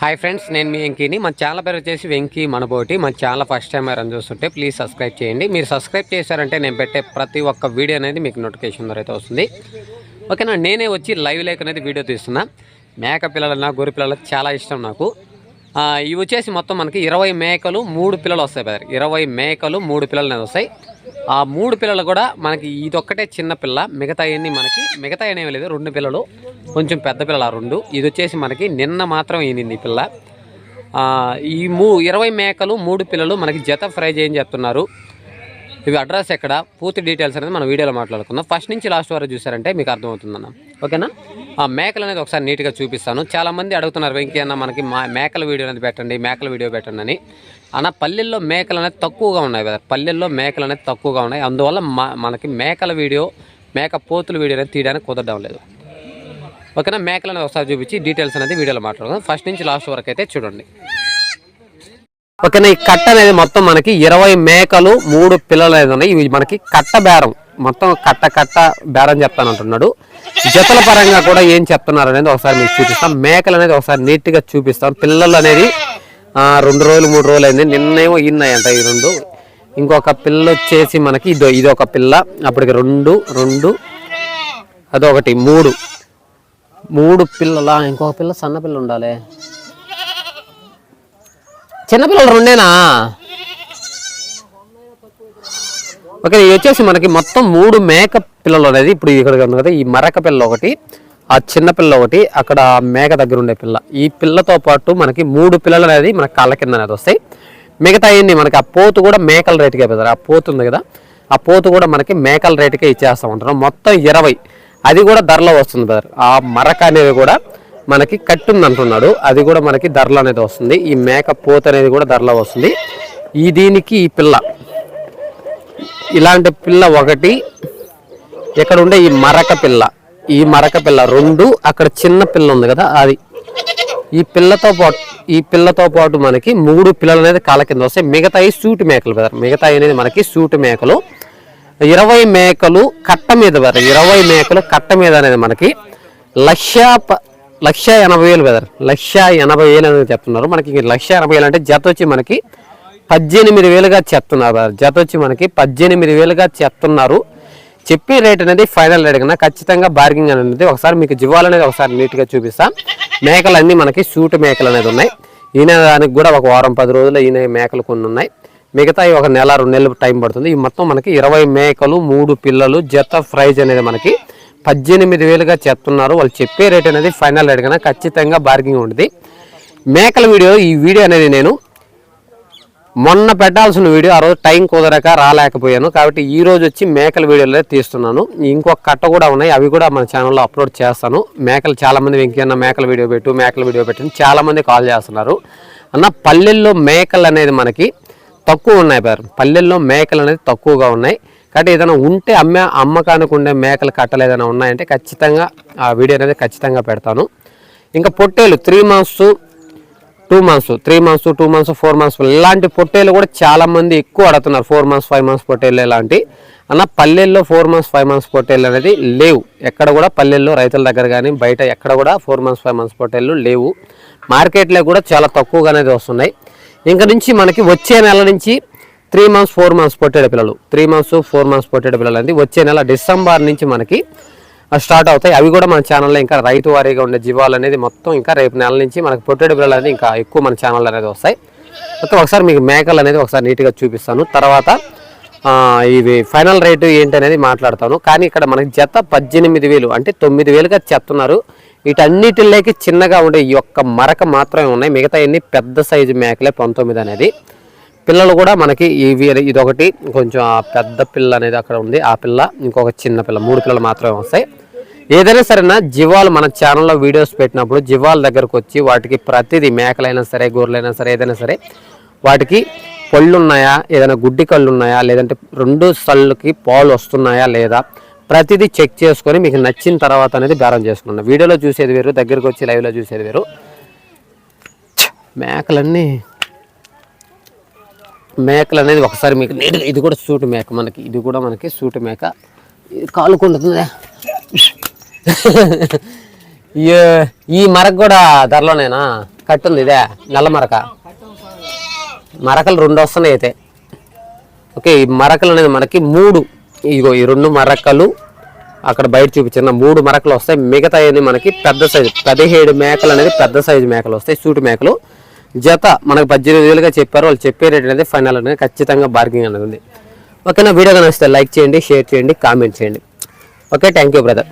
Hi friends నేను మీ వెంకీని. మన channel పేరు వచ్చేసి వెంకీ మనబోటి. మన ఛానల్ ఫస్ట్ టైం ఎవరైనా చూస్తుంటే ప్లీజ్ సబ్స్క్రైబ్ చేయండి. మీరు సబ్స్క్రైబ్ చేశారంటే నేను పెట్టే ప్రతి ఒక్క వీడియో అనేది మీకు నోటిఫికేషన్ ద్వారా అయితే వస్తుంది. ఓకేనా నేనే వచ్చి లైవ్ లేక్ అనేది వీడియో తీస్తున్నా. మేక పిల్లలన్నా గొర్రె పిల్లలు చాలా ఇష్టం నాకు. ఇవి వచ్చేసి మొత్తం మనకి ఇరవై మేకలు మూడు పిల్లలు వస్తాయి బ్రదర్ ఇరవై మేకలు మూడు పిల్లలు అనేది వస్తాయి. ఆ మూడు పిల్లలు కూడా మనకి ఇదొక్కటే చిన్న పిల్ల. మిగతా అన్ని మనకి మిగతా అనేవి లేదు. రెండు పిల్లలు కొంచెం పెద్ద పిల్లలు ఆ రెండు. ఇది వచ్చేసి మనకి నిన్న మాత్రం ఈనింది పిల్ల. ఈ మూ ఇరవై మేకలు మూడు పిల్లలు మనకి జత ఫ్రై చేయని చెప్తున్నారు? ఇవి అడ్రస్ ఎక్కడ? పూర్తి డీటెయిల్స్ అనేది మనం వీడియోలో మాట్లాడుకుందాం. ఫస్ట్ నుంచి లాస్ట్ వరకు చూసారంటే మీకు అర్థమవుతుందన్న. ఓకేనా? ఆ మేకలు అనేది ఒకసారి నీట్గా చూపిస్తాను. చాలామంది అడుగుతున్నారు వెంకీ మనకి మా మేకల వీడియో అనేది పెట్టండి మేకల వీడియో పెట్టండి అని. అన్న పల్లెల్లో మేకలు అనేది తక్కువగా ఉన్నాయి కదా? పల్లెల్లో మేకలు అనేది తక్కువగా ఉన్నాయి. అందువల్ల మా మనకి మేకల వీడియో మేక పోతుల వీడియో అనేది తీయడానికి కుదరడం లేదు. ఓకేనా? మేకలు అనేది ఒకసారి చూపించి డీటెయిల్స్ అనేది వీడియోలో మాట్లాడుకుందాం. ఫస్ట్ నుంచి లాస్ట్ వరకు అయితే చూడండి. ఓకేనా ఈ కట్ట అనేది మొత్తం మనకి ఇరవై మేకలు మూడు పిల్లలు అనేది ఉన్నాయి. ఇవి మనకి కట్ట బేరం. మొత్తం కట్ట కట్ట బేరం చెప్తాను అంటున్నాడు. జతల పరంగా కూడా ఏం చెప్తున్నారు అనేది ఒకసారి మీకు చూపిస్తాం. మేకలు అనేది ఒకసారి నీట్గా చూపిస్తాం. పిల్లలు అనేది రెండు రోజులు మూడు రోజులు అయింది. నిన్నేమో ఇన్నాయంట ఈ రెండు. ఇంకొక పిల్ల వచ్చేసి మనకి ఇదో ఇది ఒక పిల్ల. అప్పటికి రెండు రెండు అదొకటి మూడు. మూడు పిల్లల? ఇంకొక పిల్ల సన్న పిల్ల ఉండాలి. చిన్నపిల్లలు రెండేనా? ఓకే ఇది వచ్చేసి మనకి మొత్తం మూడు మేక పిల్లలు అనేది ఇప్పుడు ఇక్కడ ఉంది కదా ఈ మరక పిల్ల ఒకటి ఆ చిన్న పిల్ల ఒకటి అక్కడ మేక దగ్గర ఉండే పిల్ల. ఈ పిల్లతో పాటు మనకి మూడు పిల్లలు అనేది మనకి కాళ్ళ కింద అనేది వస్తాయి. మిగతా అయ్యింది మనకి ఆ పోతు కూడా మేకల రేటుకే పెడతారు ఆ పోతు ఉంది కదా ఆ పోతు కూడా మనకి మేకల రేటుకే ఇచ్చేస్తూ ఉంటారు. మొత్తం ఇరవై. అది కూడా ధరలో వస్తుంది బ్రదర్ ఆ మరక అనేది కూడా మనకి కట్టుంది అంటున్నాడు అది కూడా మనకి ధరలు అనేది వస్తుంది. ఈ మేక పోత అనేది కూడా ధరలో వస్తుంది. ఈ దీనికి ఈ పిల్ల. ఇలాంటి పిల్ల ఒకటి ఇక్కడ ఉండే ఈ మరక పిల్ల. ఈ మరక పిల్ల రెండు అక్కడ చిన్న పిల్ల ఉంది కదా అది. ఈ పిల్లతో పాటు ఈ పిల్లతో పాటు మనకి మూడు పిల్లలు అనేది కాళ్ళ కింద వస్తాయి. మిగతాయి సూటి మేకలు బ్రదర్. మిగతాయి అనేది మనకి సూటి మేకలు. ఇరవై మేకలు కట్ట మీద బ్రదర్. ఇరవై మేకలు కట్ట మీద అనేది మనకి లక్ష లక్ష ఎనభై వేలు బ్రదర్. లక్ష ఎనభై వేలు అనేది చెప్తున్నారు. మనకి లక్ష ఎనభై వేలు అంటే జత వచ్చి మనకి పద్దెనిమిది వేలుగా చెప్తున్నారు బ్రదర్. జత వచ్చి మనకి పద్దెనిమిది వేలుగా చెప్తున్నారు. చెప్పే రేట్ అనేది ఫైనల్ రేట్ కన్నా ఖచ్చితంగా బార్గింగ్ అనేది ఒకసారి మీకు జివాలు అనేది ఒకసారి నీట్గా చూపిస్తాం. మేకలు అన్నీ మనకి సూటు మేకలు అనేది ఉన్నాయి. ఈయన దానికి కూడా ఒక వారం పది రోజులు ఈయన మేకలు కొన్ని ఉన్నాయి. మిగతా ఒక నెల రెండు నెలలు టైం పడుతుంది. ఈ మొత్తం మనకి ఇరవై మేకలు మూడు పిల్లలు జత ప్రైజ్ అనేది మనకి పద్దెనిమిది వేలుగా చెప్తున్నారు వాళ్ళు చెప్పే రేట్ అనేది ఫైనల్ రేట్ కన్నా ఖచ్చితంగా బార్గింగ్ ఉంటుంది మేకల వీడియో ఈ వీడియో అనేది నేను మొన్న పెట్టాల్సిన వీడియో ఆ రోజు టైం కుదరక రాలేకపోయాను. కాబట్టి ఈ రోజు వచ్చి మేకల వీడియోలో తీస్తున్నాను. ఇంకొక కట్ట కూడా ఉన్నాయి. అవి కూడా మన ఛానల్లో అప్లోడ్ చేస్తాను. మేకలు చాలామంది మంది మేకల వీడియో పెట్టు మేకల వీడియో పెట్టు చాలామంది కాల్ చేస్తున్నారు. అన్న పల్లెల్లో మేకలు అనేది మనకి తక్కువ ఉన్నాయి పేరు. పల్లెల్లో మేకలు అనేది తక్కువగా ఉన్నాయి. కాబట్టి ఏదైనా ఉంటే అమ్మే అమ్మకానికి ఉండే మేకలు కట్టలు ఏదైనా ఉన్నాయంటే ఖచ్చితంగా ఆ వీడియో అనేది ఖచ్చితంగా పెడతాను. ఇంకా పొట్టేలు three months two months three months two months four months ఇలాంటి పొట్టేలు కూడా చాలా మంది ఎక్కువ అడుగుతున్నారు. ఫోర్ మంత్స్ ఫైవ్ మంత్స్ పొట్టేలు ఇలాంటి. అన్న పల్లెల్లో ఫోర్ మంత్స్ ఫైవ్ మంత్స్ పొట్టేళ్ళు అనేది లేవు. ఎక్కడ కూడా పల్లెల్లో రైతుల దగ్గర కానీ బయట ఎక్కడ కూడా ఫోర్ మంత్స్ ఫైవ్ మంత్స్ పొట్టేళ్ళు లేవు. మార్కెట్లో కూడా చాలా తక్కువగా అనేది వస్తున్నాయి. ఇంక నుంచి మనకి వచ్చే నెల నుంచి త్రీ మంత్స్ ఫోర్ మంత్స్ పొట్టేడు పిల్లలు. త్రీ మంత్స్ ఫోర్ మంత్స్ పొట్టేడు పిల్లలు అనేది వచ్చే నెల డిసెంబర్ నుంచి మనకి స్టార్ట్ అవుతాయి. అవి కూడా మన ఛానల్లో ఇంకా రైతు వారీగా ఉండే జీవాలు అనేది మొత్తం ఇంకా రేపు నెల నుంచి మనకి పొట్టేడు పిల్లలు అనేది ఇంకా ఎక్కువ మన ఛానల్ అనేది వస్తాయి. మొత్తం ఒకసారి మీకు మేకలు అనేది ఒకసారి నీట్గా చూపిస్తాను. తర్వాత ఇవి ఫైనల్ రేటు ఏంటి అనేది మాట్లాడతాను. కానీ ఇక్కడ మనకి జత పద్దెనిమిది వేలు అంటే తొమ్మిది వేలుగా చెప్తున్నారు. వీటన్నిటిలోకి చిన్నగా ఉండే ఈ యొక్క మరక మాత్రమే ఉన్నాయి. మిగతా అన్ని పెద్ద సైజు మేకలే పంతొమ్మిది అనేది. పిల్లలు కూడా మనకి ఇవి ఇదొకటి. కొంచెం ఆ పెద్ద పిల్ల అనేది అక్కడ ఉంది. ఆ పిల్ల ఇంకొక చిన్న పిల్ల. మూడు పిల్లలు మాత్రమే వస్తాయి. ఏదైనా సరేనా జీవాలు మన ఛానల్లో వీడియోస్ పెట్టినప్పుడు జీవాల దగ్గరకు వచ్చి వాటికి ప్రతిదీ మేకలైనా సరే గొర్రెలైనా సరే ఏదైనా సరే వాటికి పళ్ళు ఉన్నాయా ఏదైనా గుడ్డి కళ్ళు ఉన్నాయా లేదంటే రెండు సళ్ళకి పాలు వస్తున్నాయా లేదా ప్రతిదీ చెక్ చేసుకొని మీకు నచ్చిన తర్వాత అనేది బేరం చేసుకున్నాను వీడియోలో చూసేది వేరు దగ్గరకు వచ్చి లైవ్లో చూసేది వేరు. మేకలన్నీ మేకలు అనేది ఒకసారి మీకు నేరుగా ఇది కూడా సూటు మేక మనకి ఇది కూడా మనకి సూటు మేక. ఇది కాలుకుంటుంది ఈ- మరక కూడా ధరలోనేనా? కట్టుంది ఇదే నల్ల మరక. మరకలు రెండు వస్తున్నాయి అయితే. ఓకే ఈ మరకలు అనేది మనకి మూడు. ఇగో ఈ రెండు మరకలు అక్కడ బయట చూపించిన మూడు మరకలు వస్తాయి. మిగతా మనకి పెద్ద సైజు పదిహేడు మేకలు అనేది పెద్ద సైజు మేకలు వస్తాయి సూటు మేకలు. జత మనకు పద్దెనిమిది వేలుగా చెప్పారు వాళ్ళు చెప్పే రేట్ అనేది ఫైనల్ అనేది ఖచ్చితంగా బార్గింగ్ అనేది ఉంది. ఓకేనా? వీడియో కనిపిస్తే లైక్ చేయండి షేర్ చేయండి కామెంట్ చేయండి. Okay thank you brother